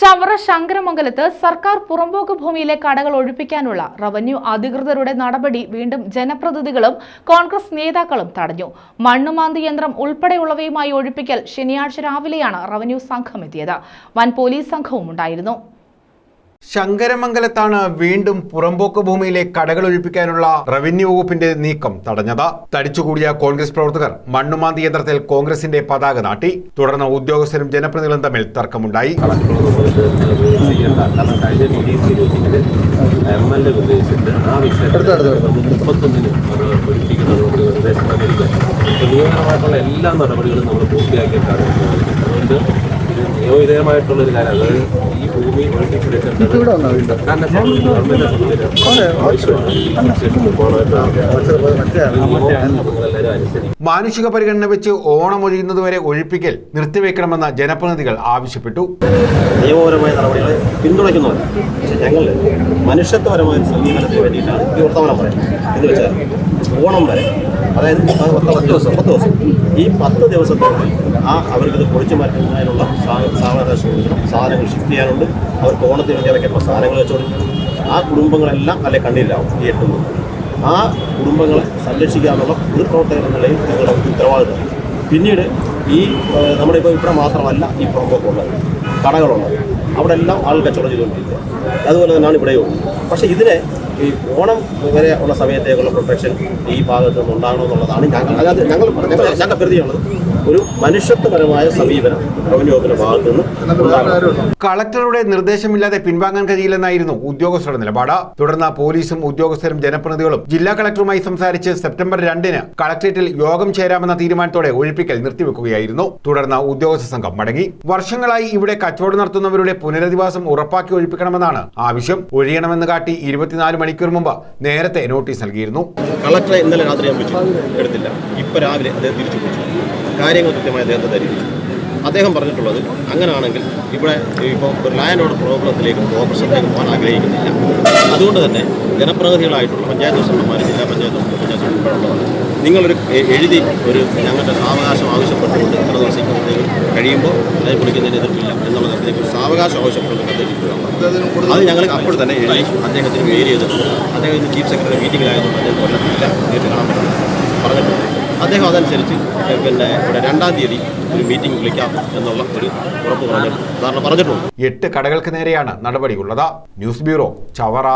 ചവറ ശങ്കരമംഗലത്ത് സർക്കാർ പുറമ്പോക്ക് ഭൂമിയിലെ കടകൾ ഒഴിപ്പിക്കാനുള്ള റവന്യൂ അധികൃതരുടെ നടപടി വീണ്ടും ജനപ്രതിനിധികളും കോൺഗ്രസ് നേതാക്കളും തടഞ്ഞു. മണ്ണുമാന്തി യന്ത്രം ഉൾപ്പെടെയുള്ളവയുമായി ഒഴിപ്പിക്കൽ ശനിയാഴ്ച രാവിലെയാണ് റവന്യൂ സംഘം എത്തിയത്. വൻ പോലീസ് സംഘവും ഉണ്ടായിരുന്നു. ശങ്കരമംഗലത്താണ് വീണ്ടും പുറമ്പോക്ക് ഭൂമിയിലെ കടകൾ ഒഴിപ്പിക്കാനുള്ള റവന്യൂ വകുപ്പിന്റെ നീക്കം തടഞ്ഞത്. തടിച്ചുകൂടിയ കോൺഗ്രസ് പ്രവർത്തകർ മണ്ണുമാന്തി യന്ത്രത്തിൽ കോൺഗ്രസിന്റെ പതാക നാട്ടി. തുടർന്ന് ഉദ്യോഗസ്ഥരും ജനപ്രതിനിധികളും തമ്മിൽ തർക്കമുണ്ടായി. എല്ലാ നടപടികളും നമ്മൾ പൂർത്തിയാക്കിയിട്ടാണ് അതുകൊണ്ട് ഒരു കാര്യം ഈ ഭൂമി മാനുഷിക പരിഗണന വെച്ച് ഓണം ഒഴിയുന്നതുവരെ ഒഴിപ്പിക്കൽ നിർത്തിവെക്കണമെന്ന ജനപ്രതിനിധികൾ ആവശ്യപ്പെട്ടു. നിയമപരമായ നടപടികളെ പിന്തുണയ്ക്കുന്നവരാണ് പക്ഷെ ഞങ്ങൾ മനുഷ്യത്വപരമായ സമീപനത്തിന് വേണ്ടിയിട്ടാണ് ഈ വർത്തമാനം പറയുന്നത്. എന്ന് വെച്ചാൽ ഓണം വരെ അതായത് പത്ത് പത്ത് ദിവസം പത്ത് ദിവസം. ഈ പത്ത് ദിവസത്തോളം ആ അവർക്കിത് പൊളിച്ചു മാറ്റുന്നതിനുള്ള സാ- സാവകാശം കൊടുക്കണം സാധനങ്ങൾ ഷിഫ്റ്റ് ചെയ്യാനുണ്ട്. അവർക്ക് ഓണത്തിന് വേണ്ടി ഇറക്കിയിട്ടുള്ള സാധനങ്ങൾ വെച്ച് കൊടുക്കണം ആ കുടുംബങ്ങളെല്ലാം അല്ലെ കണ്ണീരിലാവും ഈ എട്ടുന്നത് ആ കുടുംബങ്ങളെ സംരക്ഷിക്കാനുള്ള ഒരു പ്രവർത്തകർ എന്ന നിലയിൽ ഞങ്ങളുടെ ഉത്തരവാദിത്തം. പിന്നീട് ഈ നമ്മുടെ ഇപ്പോൾ ഇവിടെ മാത്രമല്ല ഈ പുറമ്പോക്ക് ഉള്ളത്. കടകളുള്ളത്. അവിടെ എല്ലാം ആൾ കച്ചവടം ചെയ്തുകൊണ്ടിരിക്കുക. അതുപോലെ തന്നെയാണ് ഇവിടെയും പക്ഷേ ഇതിനെ ഈ ഓണം വരെ ഉള്ള സമയത്തേക്കുള്ള പ്രൊട്ടക്ഷൻ ഈ ഭാഗത്ത് നിന്ന് ഉണ്ടാകണമെന്നുള്ളതാണ് ഞങ്ങൾ ഞങ്ങൾ ഞങ്ങൾ കരുതിയുള്ളത്. ഒരു മനുഷ്യത്വപരമായ സമീപനം ഭാഗത്ത് നിന്ന് കളക്ടറുടെ നിർദ്ദേശമില്ലാതെ പിൻവാങ്ങാൻ കഴിയില്ലെന്നായിരുന്നു ഉദ്യോഗസ്ഥരുടെ നിലപാട്. തുടർന്ന് പോലീസും ഉദ്യോഗസ്ഥരും ജനപ്രതിനിധികളും ജില്ലാ കളക്ടറുമായി സംസാരിച്ച് സെപ്റ്റംബർ രണ്ടിന് കളക്ടറേറ്റിൽ യോഗം ചേരാമെന്ന തീരുമാനത്തോടെ ഒഴിപ്പിക്കൽ നിർത്തിവെക്കുകയായിരുന്നു. തുടർന്ന് ഉദ്യോഗസ്ഥ സംഘം മടങ്ങി. വർഷങ്ങളായി ഇവിടെ കച്ചവടം നടത്തുന്നവരുടെ പുനരധിവാസം ഉറപ്പാക്കി ഒഴിപ്പിക്കണമെന്നാണ് ആവശ്യം. ഒഴിയണമെന്ന് കാട്ടി ഇരുപത്തിനാല് മണിക്കൂർ മുമ്പ് നേരത്തെ നോട്ടീസ് നൽകിയിരുന്നു. കളക്ടറെ ഇന്നലെ രാത്രി എടുത്തില്ല. ഇപ്പൊ രാവിലെ അദ്ദേഹം തിരിച്ചു കാര്യങ്ങൾ കൃത്യമായി അദ്ദേഹത്തെ ധരിപ്പിച്ചു അദ്ദേഹം പറഞ്ഞിട്ടുള്ളത് അങ്ങനെയാണെങ്കിൽ ഇവിടെ ഇപ്പോൾ ഒരു ലാൻഡ് ഓർഡർ പ്രോബ്ലത്തിലേക്കും ഓപ്പറേഷനിലേക്ക് പോകാൻ ആഗ്രഹിക്കുന്നില്ല. അതുകൊണ്ട് തന്നെ ജനപ്രതിനിധികളായിട്ടുള്ള പഞ്ചായത്ത് പ്രസിഡന്റുമാർ ജില്ലാ പഞ്ചായത്ത് പഞ്ചായത്ത് ഉൾപ്പെടെയുള്ളവർ നിങ്ങളൊരു എഴുതി ഒരു ഞങ്ങളുടെ സാവകാശം ആവശ്യപ്പെട്ടുകൊണ്ട് ഇത്ര ദിവസത്തേക്ക് കഴിയുമ്പോൾ അതിനെ വിളിക്കുന്നതിന് എതിർപ്പില്ല എന്നുള്ള തരത്തിലേക്ക് സാവകാശം ആവശ്യപ്പെട്ടുകൊണ്ട് അദ്ദേഹം അത് ഞങ്ങൾ അപ്പോൾ തന്നെ എഴുതി അദ്ദേഹത്തിന് മെയിൽ ചെയ്തിട്ടുണ്ട് അദ്ദേഹം ചീഫ് സെക്രട്ടറി മീറ്റിംഗിലായതുകൊണ്ട് അദ്ദേഹം കൊല്ലത്തില്ല. നേരിട്ട് കാണാൻ പറ്റും പറഞ്ഞിട്ടുണ്ട്. അദ്ദേഹം അതനുസരിച്ച് പിന്നെ ഇവിടെ രണ്ടാം തീയതി ഒരു മീറ്റിംഗ് വിളിക്കാം എന്നുള്ള ഒരു ഉറപ്പ് പറഞ്ഞു പറഞ്ഞിട്ടുണ്ട്. എട്ട് കടകൾക്ക് നേരെയാണ് നടപടിയുള്ളത്. News bureau Chavara.